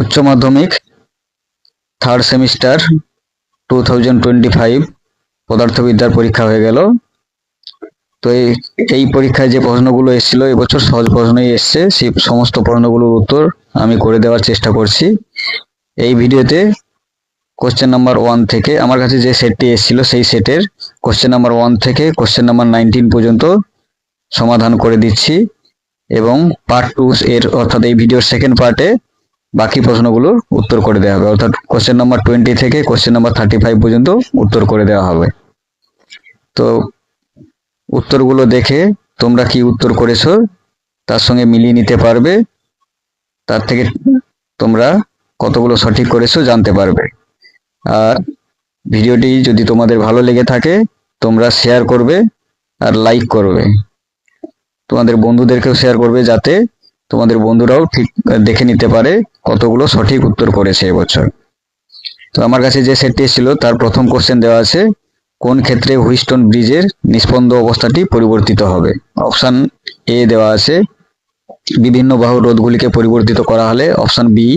উচ্চ মাধ্যমিক third semester two thousand twenty five পদার্থবিদ্যার পরীক্ষা হয়ে গেল। তো এই এই পরীক্ষায় যে প্রশ্নগুলো এসেছিল এবছর সহজ প্রশ্নই এসছে। সেই সমস্ত প্রশ্নগুলোর উত্তর আমি করে দেওয়ার চেষ্টা করছি। এই ভিডিওতে কোশ্চেন নাম্বার ওয়ান থেকে, আমার কাছে যে সেটটি এসেছিল, সেই সেটের কোশ্চেন নাম্বার ওয়ান থেকে কোশ্চেন নাম্বার নাইনটিন পর্যন্ত সমাধান করে দিচ্ছি। এবং পার্ট টু এর, অর্থাৎ এই ভিডিওর সেকেন্ড পার্টে বাকি প্রশ্নগুলোর উত্তর করে দেওয়া হবে। অর্থাৎ কোশ্চেন নাম্বার টোয়েন্টি থেকে কোশ্চেন নাম্বার থার্টি ফাইভ পর্যন্ত উত্তর করে দেওয়া হবে। তো উত্তরগুলো দেখে তোমরা কি উত্তর করেছ, তার সঙ্গে মিলিয়ে নিতে পারবে। তার থেকে তোমরা কতগুলো সঠিক করেছ জানতে পারবে। আর ভিডিওটি যদি তোমাদের ভালো লেগে থাকে, তোমরা শেয়ার করবে আর লাইক করবে। তোমাদের বন্ধুদেরকেও শেয়ার করবে যাতে তোমাদের বন্ধুরাও ঠিক দেখে নিতে পারে। কতগুলো সঠিক উত্তর করেছে এবছর? তো আমার কাছে যে সেটটি ছিল তার প্রথম কোশ্চেন দেওয়া আছে, কোন ক্ষেত্রে হুইস্টন ব্রিজের নিষ্পন্দ অবস্থাটি পরিবর্তিত হবে? অপশান এ দেওয়া আছে, বিভিন্ন বাহু রোধগুলিকে পরিবর্তিত করা হলে অপশান বি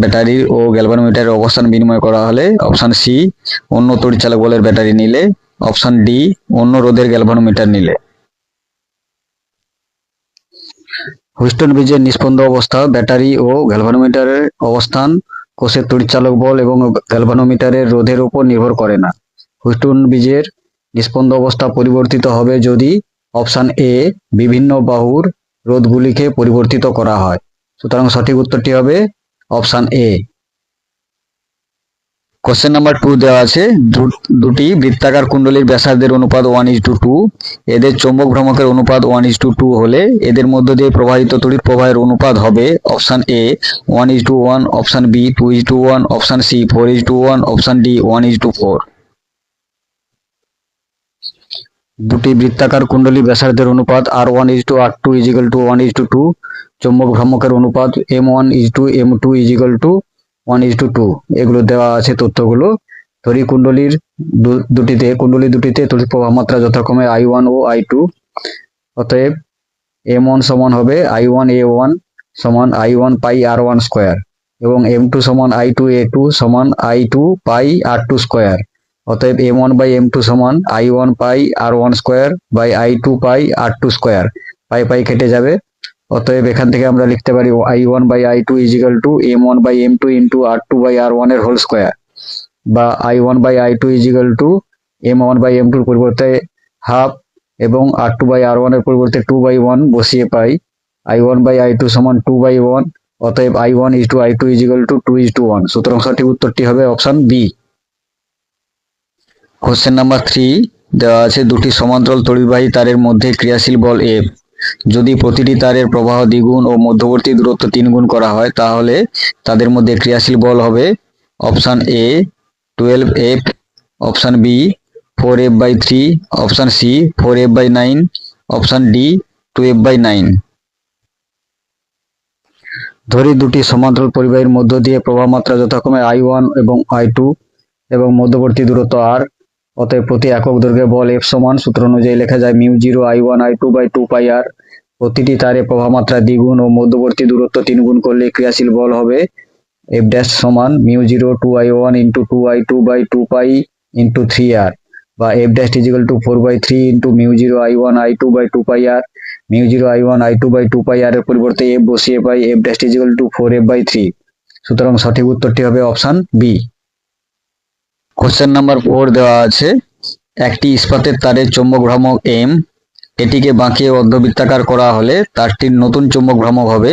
ব্যাটারি ও গ্যালভানোমিটারের অবস্থান বিনিময় করা হলে অপশান সি অন্য তড়িৎচালক বলের ব্যাটারি নিলে অপশান ডি অন্য রোধের গ্যালভানোমিটার নিলে। হুইস্টন ব্রিজের নিষ্পন্দ অবস্থা, ব্যাটারি ও গ্যালভানোমিটারের অবস্থান কোষের তড়িৎচালক বল এবং গ্যালভানোমিটারের রোধের উপর নির্ভর করে না। হুইস্টন ব্রিজের নিষ্পন্দ অবস্থা পরিবর্তিত হবে যদি অপশান এ, বিভিন্ন বাহুর রোধগুলিকে পরিবর্তিত করা হয়। সুতরাং সঠিক উত্তরটি হবে option A. Question number two দেওয়া আছে। দুটি বৃত্তাকার কুণ্ডলীর ব্যাসার্ধের অনুপাত ওয়ান ইজ টু টু এদের চৌম্বক ভ্রামকের অনুপাত ওয়ান ইজ টু টু হলে এদের মধ্য দিয়ে প্রবাহিত তড়িৎ প্রবাহের অনুপাত হবে option A one is to one option B two is to one option C four is to one option D one is to four দুটি বৃত্তাকার কুণ্ডলী ব্যাসার্ধের অনুপাত R one is to R two is equal to one is to two চৌম্বক ভ্রামকের অনুপাত M one is to M two is equal to one is to two এগুলো দেওয়া আছে তথ্যগুলো। ধরি কুণ্ডলীর দুটিতে, কুণ্ডলী দুটিতে তড়িৎ প্রবাহ মাত্রা যথাক্রমে আই ওয়ান ও আই টু অতএব এম ওয়ান সমান হবে আই ওয়ান এ ওয়ান সমান I one pi R one square এবং এম টু সমান আই টু এ টু সমান I two pi R two square অতএব M one by M two সমান I one pi R one square by I two pi R two square pi pi কেটে যাবে। অতএব এখান থেকে আমরা লিখতে পারি I one by I two is equal to M one by M two into R two by R ওয়ানের whole square বা I one by I two is equal to M one by M টুর পরিবর্তে half এবং আর two by R ওয়ানের পরিবর্তে two by one বসিয়ে পাই I one by I two সমান two by one অতএব I one is to I two is equal to two is to one সুতরাং সঠিক উত্তরটি হবে option B question number three দেওয়া আছে দুটি সমান্তরাল তড়িৎবাহী তারের মধ্যে ক্রিয়াশীল বল এফ যদি প্রতিটি তারের প্রবাহ দ্বিগুণ ও মধ্যবর্তী দূরত্ব তিন গুণ করা হয়, তাহলে তাদের মধ্যে ক্রিয়াশীল বল হবে option A twelve F option B four F by three option C four F by nine option D two F by nine ধরি দুটি সমান্তরাল পরিবাহীর মধ্য দিয়ে প্রবাহ মাত্রা যথাক্রমে আই ওয়ান এবং আই টু এবং মধ্যবর্তী দূরত্ব আর অতএব প্রতি একক দৈর্ঘ্যে বল এফ সমান, সূত্র অনুযায়ী লেখা যায় mu zero I one I two by two pi R প্রতিটি তারে প্রবাহ মাত্রা দ্বিগুণ ও মধ্যবর্তী দূরত্ব তিন গুণ করলে ক্রিয়াশীল বল হবে এফ ড্যাশ সমান mu zero two I one into two I two by two pi into three R বা F dash is equal to four by three into mu zero I one I two by two pi R mu zero I one I two by two pi R এর পরিবর্তে F বসিয়ে পাই F dash is equal to four F by three সুতরাং সঠিক উত্তরটি হবে option B question number four দেওয়া আছে। একটি ইস্পাতের তারের চৌম্বক ভ্রামক এম এটিকে বাঁকিয়ে অর্ধবৃত্তাকার করা হলে তারটির নতুন চৌম্বক ভ্রামক হবে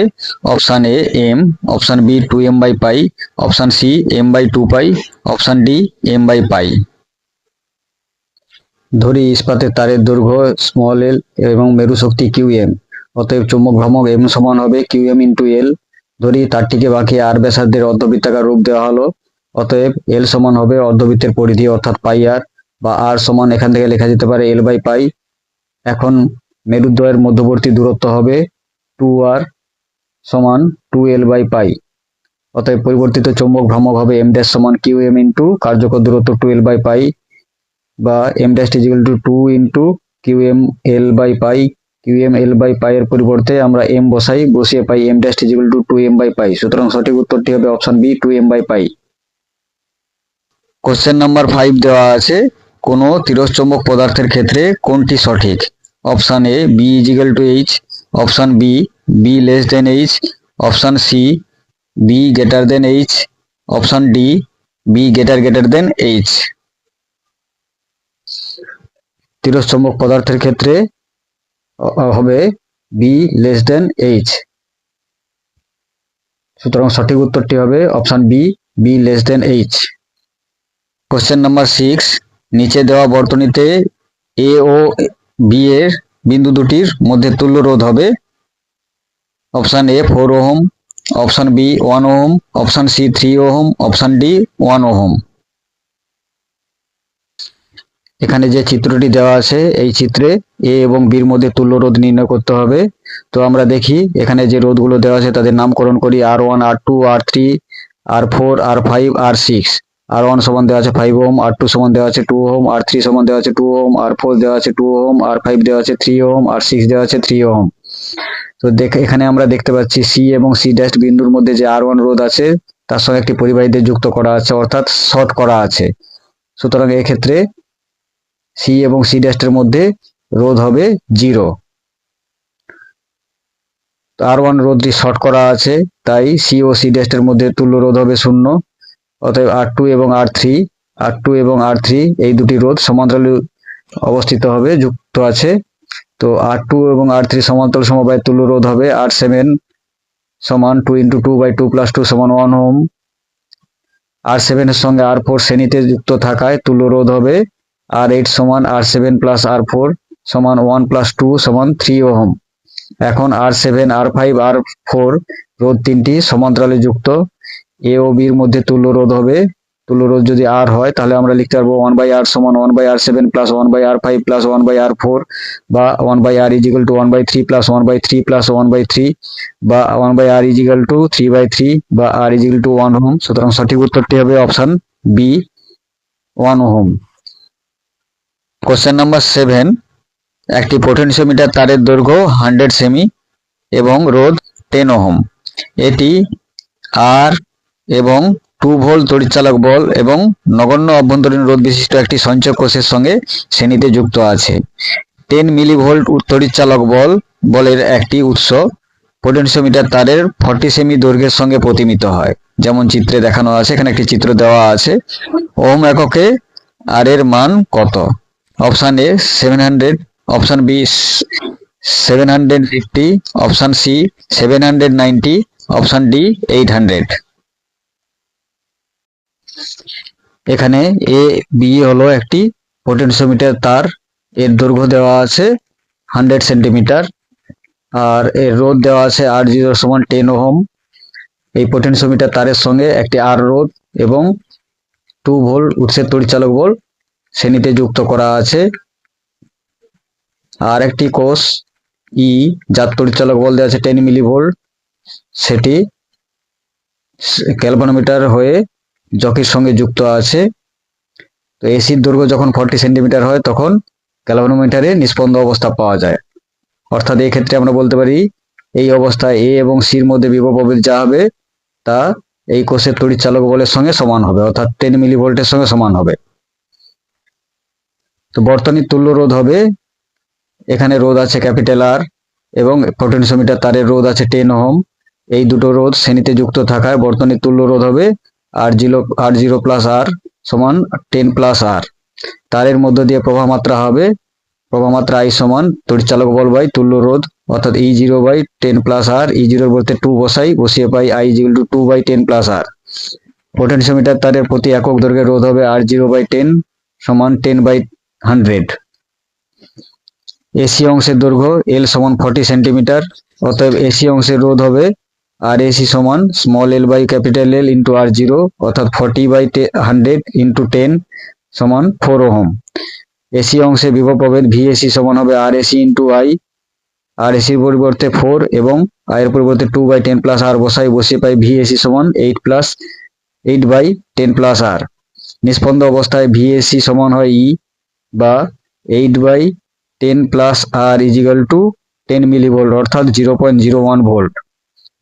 option A M option B two M by pi option C M by two pi option D M by pi ধরি ইস্পাতের তারের দৈর্ঘ্য স্মল এল এবং মেরু শক্তি কিউ এম অতএব চৌম্বক ভ্রামক এম সমান হবে কিউ এম ইন্টু এল ধরি তারটিকে বাঁকিয়ে আর ব্যাসার্ধের অর্ধবৃত্তাকার রূপ দেওয়া হলো। অতএব এল সমান হবে অর্ধবৃত্তের পরিধি অর্থাৎ পাই আর বা আর সমান এখান থেকে লেখা যেতে পারে এল বাই পাই। এখন মেরুদ্বয়ের মধ্যবর্তী দূরত্ব হবে টু আর সমান টু এল বাই পাই। অতএব পরিবর্তিত চৌম্বক ভ্রামক হবে এম ড্যাশ সমান কিউ এম ইন্টু কার্যকর দূরত্ব টু এল বাই পাই বা M dash is equal to two into Q M L by pi. Q M L by pi এর পরিবর্তে আমরা এম বসাই, বসিয়ে পাই M dash is equal to two M by pi. সুতরাং সঠিক উত্তরটি হবে option B two M by pi. Question number five দেওয়া আছে, কোনো তিরশ্চম্বক পদার্থের ক্ষেত্রে কোনটি সঠিক? Option A B is equal to H option B B less than H option C B greater than H option D B greater greater than H তিরশ্চম্বক পদার্থের ক্ষেত্রে হবে বি লেস দেন এইচ সুতরাং সঠিক উত্তরটি হবে option B B less than H question number six নিচে দেওয়া বর্তনীতে এ ও বি এর বিন্দু দুটির মধ্যে তুল্য রোধ হবে। Option A four ohm option B one ohm option C three ohm option D one ohm এখানে যে চিত্রটি দেওয়া আছে, এই চিত্রে এ এবং বির মধ্যে তুল্য রোধ নির্ণয় করতে হবে। তো আমরা দেখি, এখানে যে রোধগুলো দেওয়া আছে, তাদের নামকরণ করি R one R two R three R four R five R six R one সমান দেওয়া আছে ফাইভ ওম আর টু সমান দেওয়া আছে টু ওম আর থ্রি সমান দেওয়া আছে টু ওম আর ফোর দেওয়া আছে টু ওম আর ফাইভ দেওয়া আছে থ্রি ওম আর সিক্স দেওয়া আছে থ্রি ওম তো দেখ, এখানে আমরা দেখতে পাচ্ছি সি এবং সি ড্যাশ বিন্দুর মধ্যে যে আর ওয়ান রোধ আছে, তার সঙ্গে একটি পরিবাহীদের যুক্ত করা আছে, অর্থাৎ শর্ট করা আছে। সুতরাং এক্ষেত্রে সি এবং সি ড্যাশের মধ্যে রোধ হবে জিরো আর ওয়ান রোধটি শর্ট করা আছে, তাই সি ও সি ড্যাশের মধ্যে তুল্য রোধ হবে শূন্য। অতএব আর টু এবং আর থ্রি আর টু এবং আর থ্রি এই দুটি রোধ সমান্তরালে অবস্থিত হবে, যুক্ত আছে। তো আর টু এবং আর থ্রি সমান্তরাল সমবায় তুল্য রোধ হবে আর সেভেন সমান two into two by two plus two সমান ওয়ান ওম আর সেভেনের সঙ্গে আর ফোর শ্রেণীতে যুক্ত থাকায় তুল্য রোধ হবে আর এইট সমান R seven plus R four সমান ওয়ান প্লাস টু সমান থ্রি ওহম এখন R seven R five R four রোধ তিনটি সমান্তরালে যুক্ত এ ও বির মধ্যে তুল্য রোধ হবে। তুল্য রোধ যদি আর হয়, তাহলে আমরা লিখতে পারব ওয়ান বাই আর সমান one by R seven plus one by R five plus one by R four বা one by R equal to one by three plus one by three plus one by three বা one by R equal to three by three বা R equal to one ohm সুতরাং সঠিক উত্তরটি হবে option B one ohm question number seven একটি potentiometer তারের দৈর্ঘ্য hundred semi এবং রোধ টেন ওহম এটি আর এবং টু ভোল্ট তড়িৎচালক বল এবং নগণ্য অভ্যন্তরীণ রোধ বিশিষ্ট একটি সঞ্চয় কোষের সঙ্গে শ্রেণীতে যুক্ত আছে। টেন মিলিভোল্ট তড়িৎচালক বল, বলের একটি উৎস পোটেনশিওমিটার তারের ফর্টি সেমি দৈর্ঘ্যের সঙ্গে প্রতিমিত হয়। যেমন চিত্রে দেখানো আছে, এখানে একটি চিত্র দেওয়া আছে। ওম এককে আর এর মান কত? Option A seven hundred option B seven hundred fifty option C seven hundred ninety option D eight hundred এখানে এ বি হলো একটি পোটেনশিওমিটার তার এর দৈর্ঘ্য দেওয়া আছে হান্ড্রেড সেন্টিমিটার আর এর রোধ দেওয়া আছে আর জিরো সমান টেন ওহম। এই পোটেনশিওমিটার তারের সঙ্গে একটি আর রোধ এবং টু ভোল্ট উৎসের পরিচালক বল শ্রেণীতে যুক্ত করা আছে। আর একটি কোষ ই যার পরিচালক বল দেওয়া আছে টেন মিলি ভোল্ট সেটি ক্যালভানোমিটার হয়ে জকির সঙ্গে যুক্ত আছে। তো এসির দৈর্ঘ্য যখন ফর্টি সেন্টিমিটার হয়, তখন ক্যালভানোমিটারে নিষ্পন্দ অবস্থা পাওয়া যায়। অর্থাৎ এই ক্ষেত্রে আমরা বলতে পারি, এই অবস্থায় এ এবং সির মধ্যে বিভব যা হবে, তা এই কোষের তড়িৎচালক বলের সঙ্গে সমান হবে, অর্থাৎ টেন মিলি ভোল্টের সঙ্গে সমান হবে। তো বর্তনীর তুল্য রোধ হবে, এখানে রোধ আছে ক্যাপিটাল আর এবং পটেনশিওমিটার তারের রোধ আছে টেন ওহম। এই দুটো রোধ শ্রেণীতে যুক্ত থাকায় বর্তনীর তুল্য রোধ হবে R zero R zero plus R সমান টেন প্লাস আর তারের মধ্য দিয়ে প্রবাহ মাত্রা হবে, প্রবাহ মাত্রা আই সমান তড়িৎচালক বল বাই তুল্য রোধ, অর্থাৎ E zero by ten plus R E জিরোর বলতে টু বসাই, বসিয়ে পাই I zero to two by ten plus R potentiometer তারের প্রতি একক দৈর্ঘ্যের রোধ হবে আর জিরো বাই টেন সমান টেন বাই হান্ড্রেড এসি অংশের দৈর্ঘ্য এল সমান ফর্টি সেন্টিমিটার অতএব এসি অংশের রোধ হবে আর এসি সমান small L by capital L into R zero অর্থাৎ forty by hundred into ten সমান ফোর ওহম। এসি অংশে বিভব প্রভেদ ভিএসি সমান হবে R AC into I R এসির পরিবর্তে ফোর এবং আয়ের পরিবর্তে two by ten plus R বসাই বসিয়ে পাই ভিএসি সমান eight plus eight by ten plus R নিষ্পন্দ অবস্থায় ভিএসি সমান হয় ই বা eight by ten plus R equal to ten milli volt অর্থাৎ zero point zero one volt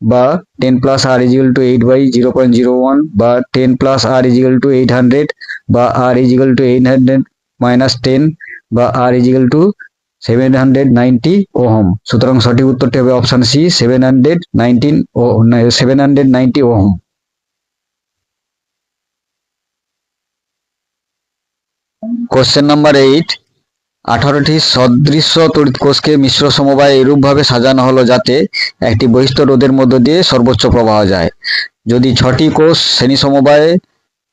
বা ten plus R equal to eight by zero point zero one বা ten plus R equal to eight hundred বা R equal to eight hundred minus ten বা R equal to seven hundred ninety ohm সুতরাং সঠিক উত্তরটি হবে option C seven hundred nineteen ও seven hundred ninety ohm question number eight আঠারোটি সদৃশ্য তড়িৎ কোষকে মিশ্র সমবায়ে এরূপভাবে সাজানো হলো যাতে একটি বহিষ্ঠ রোধের মধ্য দিয়ে সর্বোচ্চ প্রবাহ যায়। যদি ছটি কোষ শ্রেণি সমবায়ে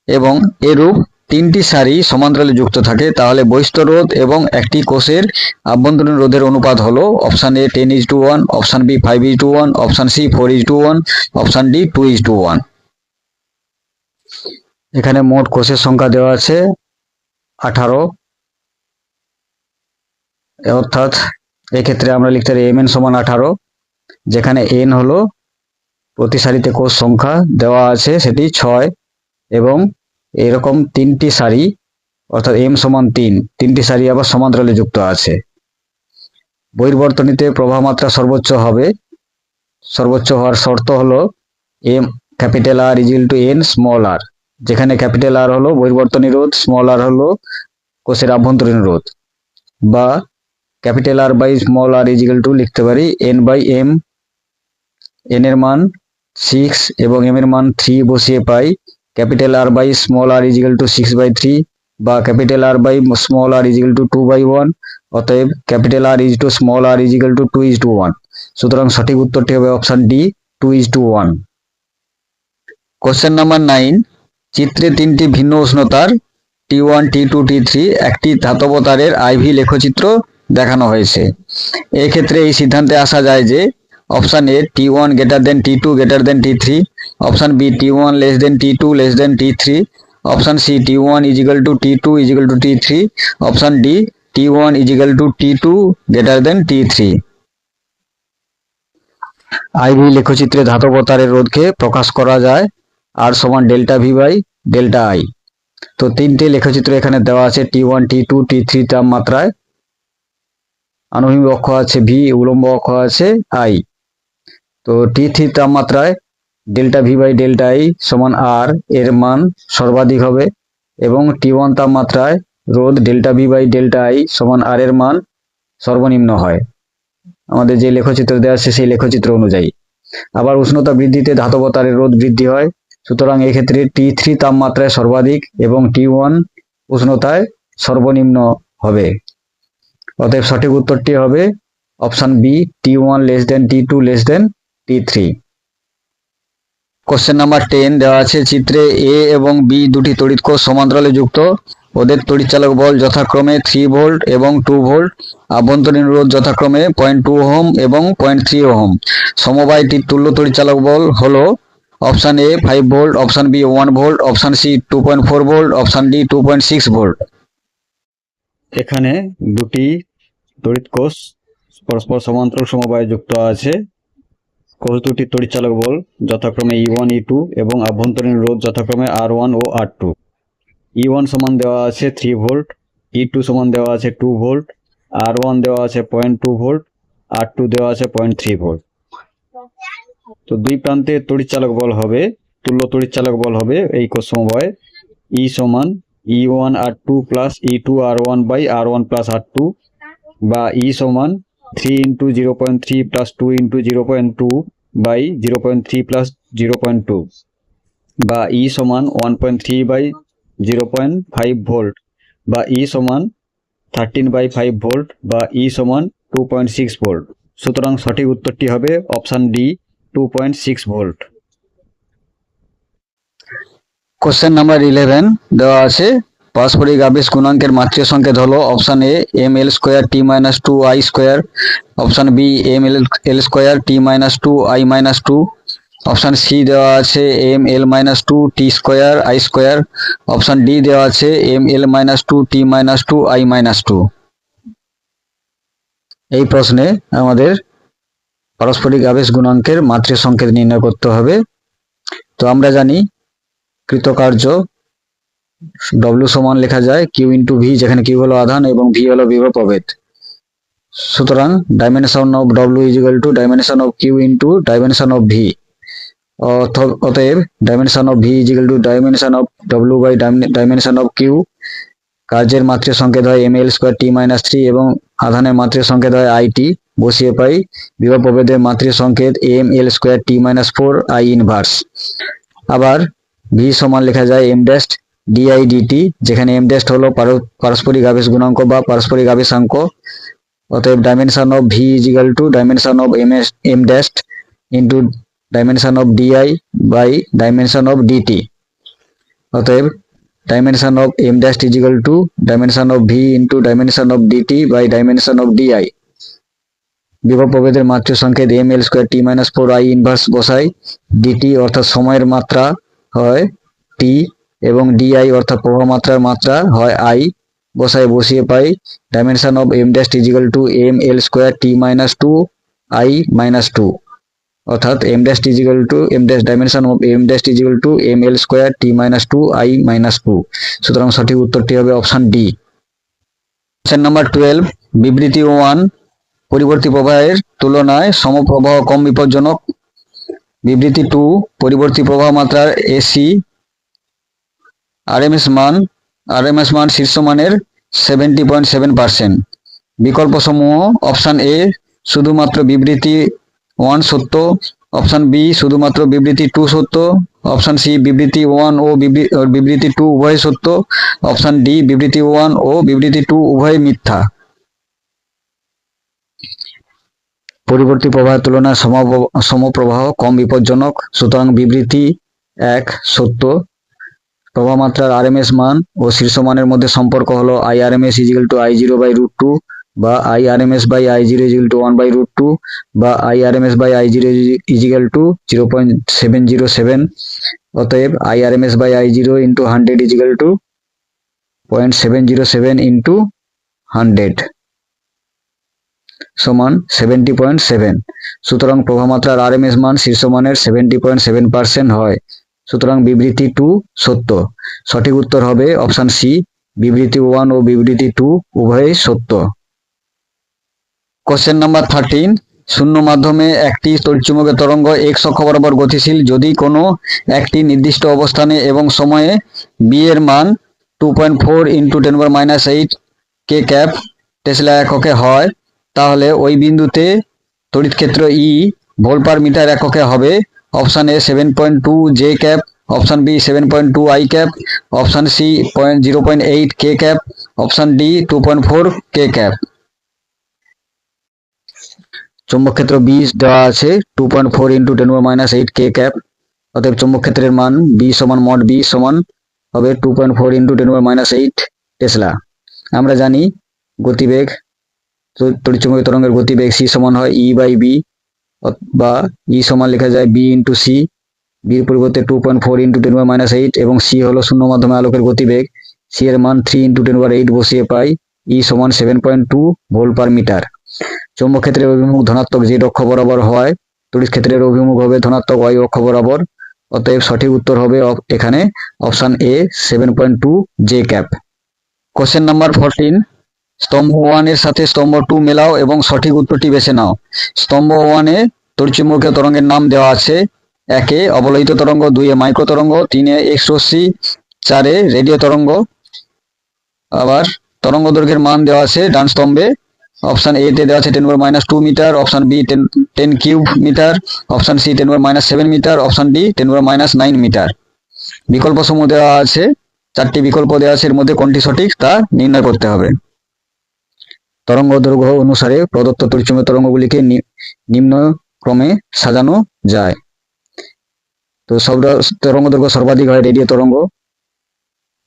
এবং এরূপ তিনটি সারি সমান্তরালে যুক্ত থাকে, তাহলে বহিষ্ঠ রোধ এবং একটি কোষের আভ্যন্তরীণ রোধের অনুপাত হলো option A ten is to one, option B five is to one, option C four is to one, option D two is to one. এখানে মোট কোষের সংখ্যা দেওয়া আছে আঠারো। অর্থাৎ এক্ষেত্রে আমরা লিখতে পারি এম এন সমান আঠারো, যেখানে এন হলো প্রতি সারিতে কোষ সংখ্যা দেওয়া আছে, সেটি ছয় এবং এরকম তিনটি সারি, অর্থাৎ এম সমান তিন, তিনটি সারি আবার সমান্তরালে যুক্ত আছে। বহির্বর্তনীতে প্রবাহ মাত্রা সর্বোচ্চ হবে। সর্বোচ্চ হওয়ার শর্ত হলো M capital R equal to N small R, যেখানে ক্যাপিটাল আর হলো বহির্বর্তনী রোধ স্মল আর হলো কোষের আভ্যন্তরীণ রোধ বা capital R by small R equal to লিখতে পারি এন বাই এম এন এর মান সিক্স এবং এম এর মান থ্রি বসিয়ে পাই। Capital R by small R equal to six by three বা capital R by small R equal to two by one অতএব capital R is to small R equal to two is to one সুতরাং সঠিক উত্তরটি হবে option D two is to one question number nine চিত্রে তিনটি ভিন্ন উষ্ণতার T one T two T three একটি ধাতব তারের আইভি লেখচিত্র দেখানো হয়েছে। এক্ষেত্রে এই সিদ্ধান্তে আসা যায় যে option A T one greater than T two greater than T three option B T one less than T two less than T three option C T one equal to T two equal to T three option D T one equal to T two greater than T three I V লেখচিত্রে ধাতব তারের রোধকে প্রকাশ করা যায় R সমান delta V by delta I তো তিনটে লেখচিত্র এখানে দেওয়া আছে T one T two T three তাপমাত্রায় আনুভূমিক অক্ষ আছে ভি উলম্ব অক্ষ আছে আই তো টি থ্রি তাপমাত্রায় delta V by delta I সমান আর এর মান সর্বাধিক হবে এবং টি ওয়ান তাপমাত্রায় রোদ delta V by delta I সমান আর এর মান সর্বনিম্ন হয়। আমাদের যে লেখচিত্র দেওয়া আছে সেই লেখচিত্র অনুযায়ী। আবার উষ্ণতা বৃদ্ধিতে ধাতব তারের রোধ বৃদ্ধি হয়, সুতরাং এক্ষেত্রে টি থ্রি তাপমাত্রায় সর্বাধিক এবং টি ওয়ান উষ্ণতায় সর্বনিম্ন হবে। অতএব সঠিক উত্তরটি হবে option B, T one less than T two less than T three. Question number ten দেওয়া আছে, চিত্রে এ এবং বি দুটি তড়িৎ কোষ সমান্তরালে যুক্ত। ওদের তড়িৎচালক বল যথাক্রমে থ্রি ভোল্ট এবং টু ভোল্ট আভ্যন্তরীণ রোধ যথাক্রমে পয়েন্ট টু ওহম এবং পয়েন্ট থ্রি ওহম সমবায়টির তুল্য তড়িৎচালক বল হলো option A five volt option B one volt option C two point four volt option D two point six volt এখানে দুটি তড়িৎ কোষ, পরস্পর সমান্তরাল সমবায়ে যুক্ত আছে। কোষ দুটি তড়িৎচালক বল, যথাক্রমে ই ওয়ান ই টু এবং আভ্যন্তরীণ রোধ যথাক্রমে আর ওয়ান ও আর টু ই ওয়ান সমান দেওয়া আছে থ্রি ভোল্ট ই টু সমান দেওয়া আছে টু ভোল্ট আর ওয়ান দেওয়া আছে point two volt R two দেওয়া আছে পয়েন্ট থ্রি ভোল্ট তো দুই প্রান্তে তড়িৎচালক বল হবে, তুল্য তড়িৎচালক বল হবে এই কোষ সমবায়। ই সমান E one R two plus E two R one by R one plus R two বা ই সমান three into zero point three plus two into zero point two by zero point three plus zero point two বা E সমান one point three by zero point five volt বা E সমান thirteen by five volt বা E সমান two point six volt সুতরাং সঠিক উত্তরটি হবে option D two point six volt question number eleven দেওয়া আছে। পারস্পরিক আবেশ গুণাঙ্কের মাত্রীয় সংকেত হলো option A M L square T minus two I square option B M L L square T minus two I minus two option C দেওয়া আছে M L minus two T square I square option D দেওয়া আছে M L minus two T minus two I minus two এই প্রশ্নে আমাদের পারস্পরিক আবেশ গুণাঙ্কের মাত্রীয় সংকেত নির্ণয় করতে হবে। তো আমরা জানি কৃতকার্য। ডব্লিউ সমান লেখা যায় কিউ ইন্টু ভি যেখানে কিউ হলো আধান এবং ভি হলো বিভব প্রভেদ সুতরাং dimension of W equal to dimension of Q into dimension of V অতএব dimension of V equal to dimension of W by dimension of Q কার্যের মাত্রের সংকেত হয় M L square T minus three এবং আধানের মাত্রের সংকেত হয় আই টি বসিয়ে পাই বিভব প্রভেদের মাত্রের সংকেত M L square T minus four I inverse আবার ভি সমান লেখা যায় M dashed D I D T যেখানে এম ড্যাস্ট হলো পারস্পরিক আবেশ গুণাঙ্ক বা পারস্পরিক আবেশাঙ্ক। অতএব dimension of V equal to dimension of M S M dashed into dimension of D I by dimension of D T অতএব of m dash is equal to dimension of v into dimension of dt by dimension of di বিভব প্রভেদের মাত্র সংকেত M L square T minus four I inverse বসাই DT অর্থাৎ সময়ের মাত্রা হয় টি এবং ডিআই অর্থাৎ প্রবাহ মাত্রার মাত্রা হয় আই বসায় বসিয়ে পাই। Dimension of M dash equal to M L square T minus two I minus two অর্থাৎ M dash equal to M dash dimension of M dash equal to M L square T minus two I minus two সুতরাং সঠিক উত্তরটি হবে option D question number twelve বিবৃতি one পরিবর্তী প্রবাহের তুলনায় সমপ্রবাহ কম বিপজ্জনক বিবৃতি টু পরিবর্তী প্রবাহ মাত্রার এসি আরএমএস মান আরএমএস মান শীর্ষ মানের সেভেন্টি পয়েন্ট সেভেন পার্সেন্ট বিকল্প সমূহ অপশন এ শুধুমাত্র বিবৃতি ওয়ান সত্য অপশন বি শুধুমাত্র বিবৃতি টু সত্য অপশন সি বিবৃতি ওয়ান ও বিবৃ- ও বিবৃতি টু উভয় সত্য অপশন ডি বিবৃতি ওয়ান ও বিবৃতি টু উভয় মিথ্যা। পরিবর্তী প্রবাহের তুলনায় সমপ্র- সমপ্রবাহ কম বিপজ্জনক। সুতরাং বিবৃতি এক, সত্য। প্রবাহ মাত্রার এস মান ও শীর্ষ মানের মধ্যে সম্পর্ক হলো I RMS equal to I zero by root two বা I R M S by I zero equal to one by root two বা I R M S by I zero equal to zero point seven zero seven অতএব I R M S by I zero into hundred equal to point seven zero seven into hundred সমান seventy point seven সুতরাং প্রভামাত্রার RMS মান শীর্ষ মানের seventy point seven percent হয়। সুতরাং বিবৃতি টু সত্য। সঠিক উত্তর হবে অপশন সি বিবৃতি ওয়ান ও বিবৃতি টু উভয়ই সত্য। কোশ্চেন নাম্বার থার্টিন শূন্য মাধ্যমে একটি তড়িৎচুম্বকের তরঙ্গ এক্স অক্ষ বরাবর গতিশীল যদি কোনো একটি নির্দিষ্ট অবস্থানে এবং সময়ে বি এর মান two point four into ten minus eight কে ক্যাপ টেসলা এককে হয় তাহলে ওই বিন্দুতে তড়িৎ ক্ষেত্র ই ভোল্ট পার মিটার এককে হবে। Option A seven point two J cap option B seven point two I cap option C point zero point eight K cap option D two point four K cap চৌম্বক ক্ষেত্র B দেওয়া আছে two point four into ten minus eight K cap অতএব চৌম্বক ক্ষেত্রের মান B সমান mod B সমান হবে two point four into ten minus eight tesla আমরা জানি গতিবেগ তড়িৎচুম্বকীয় তরঙ্গের গতিবেগ সি সমান হয় ই বাই বি বা ই সমান লেখা যায় বি ইন্টু সি বির পরিবর্তে two point four into ten minus eight এবং সি হলো শূন্য মাধ্যমে আলোকের গতিবেগ সি এর মান থ্রি ইন্টু টেন এইট বসিয়ে পাই ই সমান seven point two volt per metre চৌম্বক ক্ষেত্রের অভিমুখ ধনাত্মক জেড অক্ষ বরাবর হয়, তড়িৎ ক্ষেত্রের অভিমুখ হবে ধনাত্মক ওয়াই অক্ষ বরাবর, অতএব সঠিক উত্তর হবে এখানে option A seven point two J cap question number fourteen স্তম্ভ ওয়ানের সাথে স্তম্ভ টু মেলাও এবং সঠিক উত্তরটি বেছে নাও। স্তম্ভ ওয়ানে তড়িৎচুম্বকীয় তরঙ্গের নাম দেওয়া আছে। একে অবলোহিত তরঙ্গ দুইয়ে মাইক্রো তরঙ্গ, তিনে এক্স রশ্মি চারে রেডিও তরঙ্গ। আবার তরঙ্গ দৈর্ঘ্যের মান দেওয়া আছে ডান স্তম্ভে। অপশন এ তে দেওয়া আছে ten minus two metre option B ten ten cube metre option C ten minus seven metre option D ten minus nine metre বিকল্প সমূহ দেওয়া আছে, চারটি বিকল্প দেওয়া আছে, এর মধ্যে কোনটি সঠিক তা নির্ণয় করতে হবে। তরঙ্গ দৈর্ঘ্য অনুসারে প্রদত্ত তড়িৎচুম্বকীয় তরঙ্গগুলিকে নি- নিম্ন ক্রমে সাজানো যায়। তো সব তরঙ্গ দৈর্ঘ্য সর্বাধিক হয় রেডিও তরঙ্গ।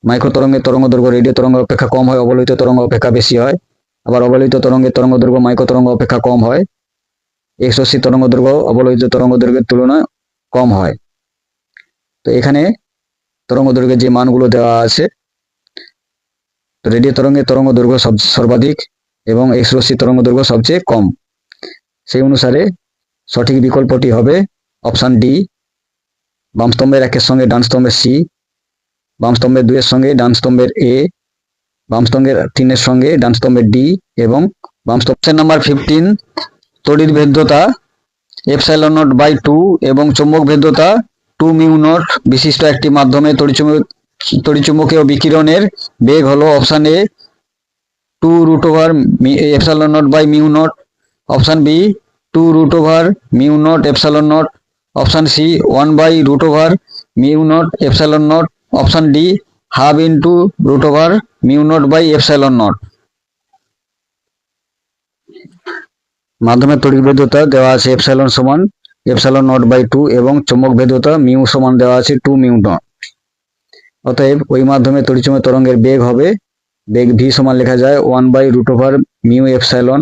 মাইক্রো তরঙ্গের তরঙ্গ দৈর্ঘ্য রেডিও তরঙ্গ অপেক্ষা কম হয়, অবলোহিত তরঙ্গ অপেক্ষা বেশি হয়। আবার অবলোহিত তরঙ্গের তরঙ্গ দৈর্ঘ্য মাইক্রো তরঙ্গ অপেক্ষা কম হয়। এক্স তরঙ্গ দৈর্ঘ্য অবলোহিত তরঙ্গ দৈর্ঘ্যের তুলনায় কম হয়। তো এখানে তরঙ্গ দৈর্ঘ্যের যে মানগুলো দেওয়া আছে রেডিও তরঙ্গের তরঙ্গ দৈর্ঘ্য সর্বাধিক এবং এক্স রশ্মি তরঙ্গ দৈর্ঘ্য সবচেয়ে কম। সেই অনুসারে সঠিক বিকল্পটি হবে অপশান ডি বাম স্তম্ভের একের সঙ্গে ডান স্তম্ভের সি বাম স্তম্ভের দুইয়ের সঙ্গে ডান স্তম্ভের এ বাম স্তম্ভের তিনের সঙ্গে ডান স্তম্ভের ডি এবং অপশন নাম্বার ফিফটিন তড়িৎ ভেদ্যতা এপসাইলন নট বাই টু এবং চৌম্বক ভেদ্যতা টু মিউ নট বিশিষ্ট একটি মাধ্যমে তড়িৎচুম্বক তড়িৎচুম্বকীয় বিকিরণের বেগ হলো option A two root over epsilon nought by mu nought. Option B, two root over mu nought epsilon nought. Option C, one by root over mu nought epsilon nought. Option D, half into root over mu nought by epsilon nought. মাধ্যমের তড়িৎ ভেদ্যতা দেওয়া আছে epsilon সমান epsilon not by two এবং চৌম্বক ভেদ্যতা mu সমান দেওয়া আছে টু মিউ নট। অতএব ওই মাধ্যমে তড়িৎচুম্বক তরঙ্গের বেগ হবে বেগ ভি সমান লেখা যায় one by root over mu epsilon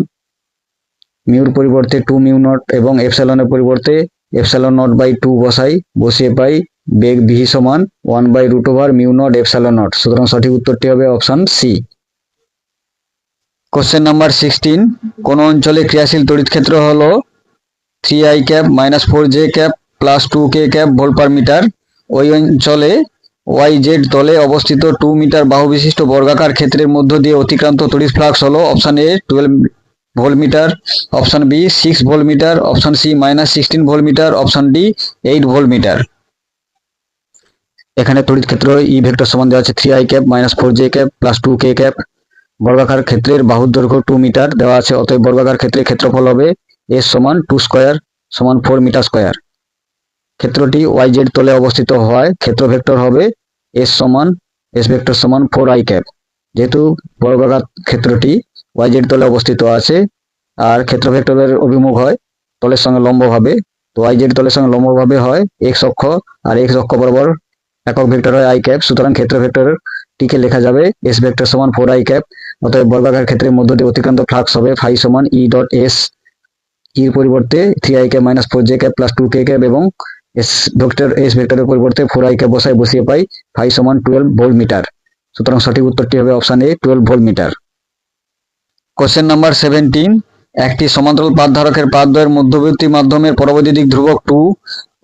Muir পরিবর্তে টু মিউ নট এবং এপসাইলনের পরিবর্তে এপসাইলন নট বাই টু বসাই, বসিয়ে পাই বেগ ভি সমান one by root over mu nought epsilon nought সুতরাং সঠিক উত্তরটি হবে option C question number sixteen কোন অঞ্চলে ক্রিয়াশীল তড়িৎ ক্ষেত্র হলো three I cap minus four J cap plus two K cap volt per metre ওই অঞ্চলে ওয়াই জেড তলে অবস্থিত টু মিটার বাহু বিশিষ্ট বর্গাকার ক্ষেত্রের মধ্য দিয়ে অতিক্রান্ত তড়িৎ ফ্লাক্স হলো option A twelve volt metre option B six volt metre option C minus sixteen volt metre option D eight volt metre এখানে তড়িৎ ক্ষেত্র ই ভেক্টর সমান দেওয়া আছে three I cap minus four J cap plus two K cap বর্গাকার ক্ষেত্রের বাহুর দৈর্ঘ্য টু মিটার দেওয়া আছে, অতএব বর্গাকার ক্ষেত্রের ক্ষেত্রফল হবে এস সমান টু স্কোয়ার সমান ফোর মিটার স্কোয়ার ক্ষেত্রটি ওয়াই জেড তলে অবস্থিত হয়, ক্ষেত্র ভেক্টর হবে এস সমান এস ভেক্টর সমান ফোর আই ক্যাপ যেহেতু বর্গাকার ক্ষেত্রটি ওয়াই জেড তলে অবস্থিত আছে আর ক্ষেত্র ভেক্টরের অভিমুখ হয় তলের সঙ্গে লম্বভাবে, তো ওয়াই জেড তলের সঙ্গে লম্বভাবে হয় এক্স অক্ষ আর এক্স অক্ষ বরাবর একক ভেক্টর হয় আই ক্যাপ সুতরাং ক্ষেত্র ভেক্টর টিকে লেখা যাবে এস ভেক্টর সমান ফোর আই ক্যাপ অতএব বর্গাকার ক্ষেত্রের মধ্য দিয়ে অতিক্রান্ত ফ্লাক্স হবে ফাই সমান ই ডট এস ইর পরিবর্তে three I cap minus four J cap plus two K cap এবং এস ভেক্টর এস ভেক্টরের পরিবর্তে ফোর আই কে বসায় বসিয়ে পাই ফাই সমান টুয়েলভ ভোল্ট মিটার সুতরাং সঠিক উত্তরটি হবে option A twelve volt metre question number seventeen একটি সমান্তরাল পাত ধারকের পাতদ্বয়ের মধ্যবর্তী মাধ্যমের পরবর্তী দিক ধ্রুবক টু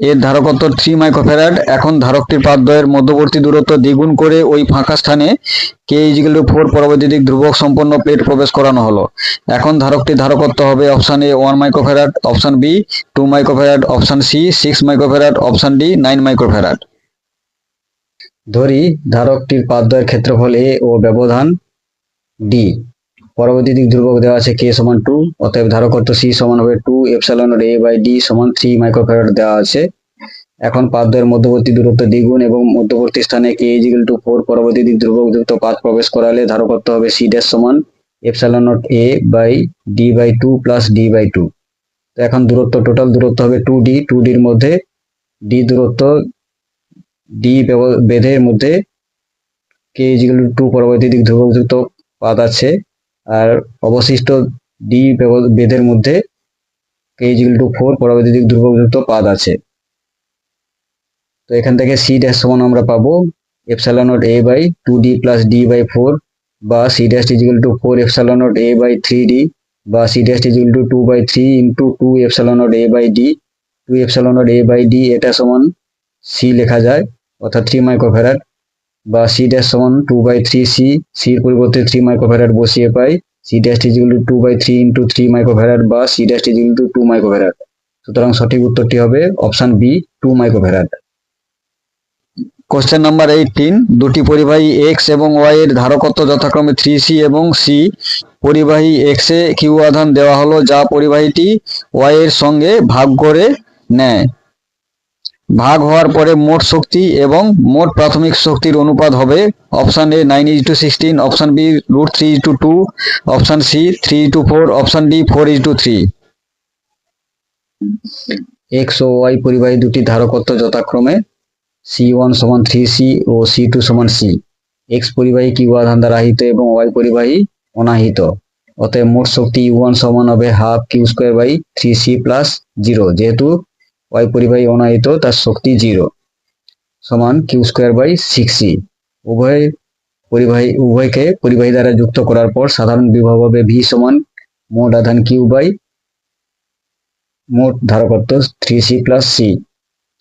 এর ধারকত্ব থ্রি মাইক্রোফ্যারাড এখন ধারকটির পাতদ্বয়ের মধ্যবর্তী দূরত্ব দ্বিগুণ করে ওই ফাঁকা স্থানে কে ইজিক্যাল টু ফোর পরবর্তী দিক ধ্রুবক সম্পন্ন প্লেট প্রবেশ করানো হলো। এখন ধারকটির ধারকত্ব হবে option A one microfarad option B two microfarad option C six microfarad option D nine microfarad ধরি ধারকটির পাতদ্বয়ের ক্ষেত্রফল এ ও ব্যবধান ডি পরবর্তী দিক ধ্রুবক দেওয়া আছে কে সমান টু অতএব ধারকত্ব সি সমান হবে two epsilon A by D সমান থ্রি মাইক্রোফ্যারাড দেওয়া আছে। এখন পাতদ্বয়ের মধ্যবর্তী দূরত্ব দ্বিগুণ এবং মধ্যবর্তী স্থানে কে ইজিক্যাল টু ফোর পরবর্তী দিক ধ্রুবক যুক্ত পাত প্রবেশ করালে ধারকত্ব হবে সি ড্যাশ সমান epsilon nought A by D by two plus D by two তো এখন দূরত্ব টোটাল দূরত্ব হবে টু ডি টু ডির মধ্যে ডি দূরত্ব ডি বেধের মধ্যে কে ইজিক্যাল টু পরবর্তী দিক ধ্রুবক যুক্ত পাত আছে। আর অবশিষ্ট ডি বেদের মধ্যে কে ইজিক্যাল টু ফোর পরবর্তী দিক ধ্রুবকযুক্ত পাদ আছে। তো এখান থেকে সি ড্যাশ সমান আমরা পাবো epsilon nought A by two D plus D by four বা C dash equal to four epsilon nought A by three D বা C dash equal to two by three into two epsilon nought A by D two epsilon nought A by D এটা সমান C লেখা যায়, অর্থাৎ three microfarad বা C dash সমান two by three C সির পরিবর্তে থ্রি মাইক্রোফ্যারাড বসিয়ে পাই। C dash equal to two by three into three microfarad বা C dash equal to two সুতরাং সঠিক উত্তরটি হবে option B two microfarad question number eighteen দুটি পরিবাহী এক্স এবং ওয়াই এর ধারকত্ব যথাক্রমে থ্রি সি এবং সি পরিবাহী এক্স এ কিউ আধান দেওয়া হলো যা পরিবাহীটি ওয়াই এর সঙ্গে ভাগ করে নেয়। ভাগ হওয়ার পরে মোট শক্তি এবং মোট প্রাথমিক শক্তির অনুপাত হবে option A nine is to sixteen, option B root three is to two, option C three to four, option D four is to three. X O Y পরিবাহী দুটি ধারকত্ব যথাক্রমে সি ওয়ান সমান থ্রি সি ও C two সমান C. X পরিবাহী Q আধান দ্বারা আহিত এবং ওয়াই পরিবাহী অনাহিত। অতএব মোট শক্তি ইউ ওয়ান সমান হবে half Q square by three C plus zero, যেহেতু ওয়াই পরিবাহী অনাহিত তার শক্তি জিরো সমান কিউ স্কোয়ার বাই সিক্স উভয় পরিবাহী, উভয়কে পরিবাহী দ্বারা যুক্ত করার পর সাধারণ বিভব হবে ভি সমান মোট আধান কিউ বাই মোট ধারকত্ব থ্রি সি প্লাস সি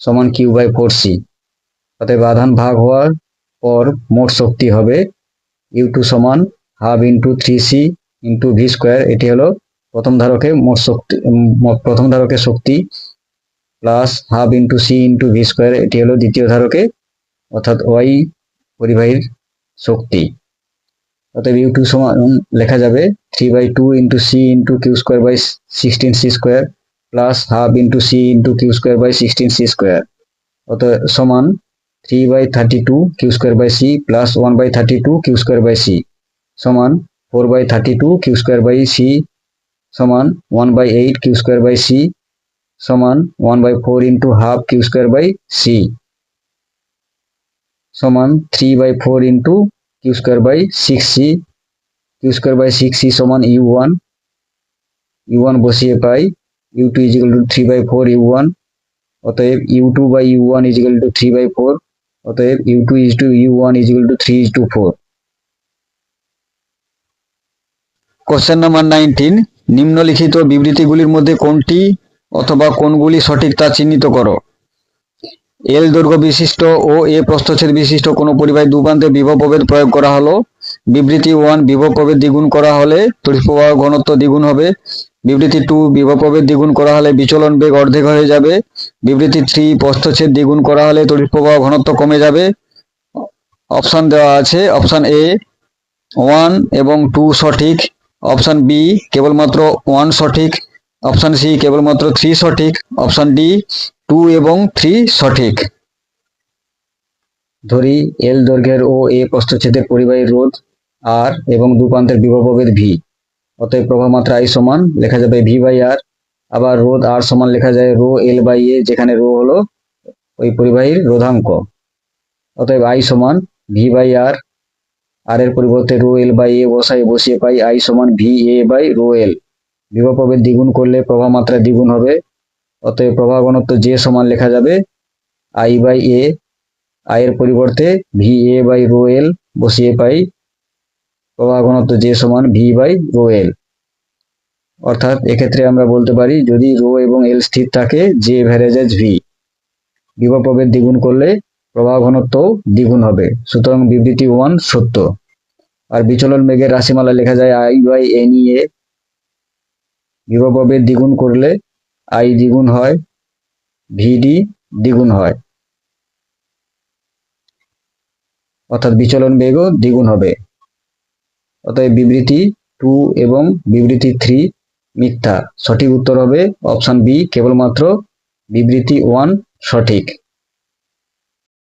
সমান কিউ বাই ফোর সি অতএব আধান ভাগ হওয়ার পর মোট শক্তি হবে ইউ টু সমান half into three C into V square এটি হলো প্রথম ধারকে মোট শক্তি প্রথম ধারকের শক্তি plus half into C into V square এটি হলো দ্বিতীয় ধারকে, অর্থাৎ ওয়াই পরিবাহীর শক্তি। অতএব ইউ টু সমান লেখা যাবে three by two into C into Q square by sixteen C square plus half into C into Q square by sixteen C square অতএব সমান three by thirty two Q square by C plus one by thirty two Q square by C সমান four by thirty two Q square by C সমান one by eight Q square by C সমান one by four into half Q square by C. সমান three by four into Q square by six C. Q square by six C সমান U one. U one বসিয়ে পাই, U two equal to three by four U one. অতএব U two by U one equal to three by four. অতএব U two is to U one equal to three is to four. Question number nineteen নিম্নলিখিত বিবৃতিগুলির মধ্যে কোনটি অথবা কোনগুলি সঠিক তা চিহ্নিত করো। এল দৈর্ঘ্য বিশিষ্ট ও এ প্রস্থচ্ছেদ বিশিষ্ট কোনো পরিবাহী দুপ্রান্তে বিভব প্রভেদ প্রয়োগ করা হলো। বিবৃতি ওয়ান, বিভব প্রভেদ দ্বিগুণ করা হলে তড়িৎ প্রবাহ ঘনত্ব দ্বিগুণ হবে। বিবৃতি টু, বিভব প্রভেদ দ্বিগুণ করা হলে বিচলন বেগ অর্ধেক হয়ে যাবে। বিবৃতি থ্রি, প্রস্থচ্ছেদ দ্বিগুণ করা হলে তড়িৎ প্রবাহ ঘনত্ব কমে যাবে। অপশন দেওয়া আছে, অপশন এ, ওয়ান এবং টু সঠিক। অপশন বি, কেবলমাত্র ওয়ান সঠিক। অপশন সি কেবলমাত্র থ্রি সঠিক। অপশন ডি টু এবং থ্রি সঠিক। ধরি এল দৈর্ঘ্যের ও এ প্রস্থচ্ছেদের পরিবাহী রোধ আর এবং দুপ্রান্তের বিভব প্রভেদ ভি অতএব প্রবাহ মাত্রা আই সমান লেখা যাবে ভি বাই আর আবার রোধ আর সমান লেখা যায় রো এল বাই এ যেখানে রো হলো ওই পরিবাহীর রোধাঙ্ক। অতএব আই সমান ভি বাই আর আর এর পরিবর্তে রো এল বাই এ বসাই বসিয়ে পাই আই সমান V A by rho L বিভব প্রভেদ দ্বিগুণ করলে প্রবাহ মাত্রা দ্বিগুণ হবে। অতএব প্রবাহ ঘনত্ব যে সমান লেখা যাবে আই বাই এ আই এর পরিবর্তে V A by rho L বসিয়ে পাই। প্রবাহ ঘনত্ব যে সমান ভি বাই রো এল অর্থাৎ এক্ষেত্রে আমরা বলতে পারি, যদি রো এবং এল স্থির থাকে যে ভ্যারেজেজ ভি বিভব প্রভেদ দ্বিগুণ করলে প্রবাহ ঘনত্ব দ্বিগুণ হবে। সুতরাং বিবৃতি ওয়ান সত্য। আর বিচলন মেঘের রাশিমালা লেখা যায় I by N E A বিভব প্রভেদ দ্বিগুণ করলে আই দ্বিগুণ হয়, ভিডি দ্বিগুণ হয়। অর্থাৎ বিচলন বেগও দ্বিগুণ হবে। অতএব বিবৃতি টু এবং বিবৃতি থ্রি মিথ্যা। সঠিক উত্তর হবে অপশান বি, কেবলমাত্র বিবৃতি ওয়ান সঠিক।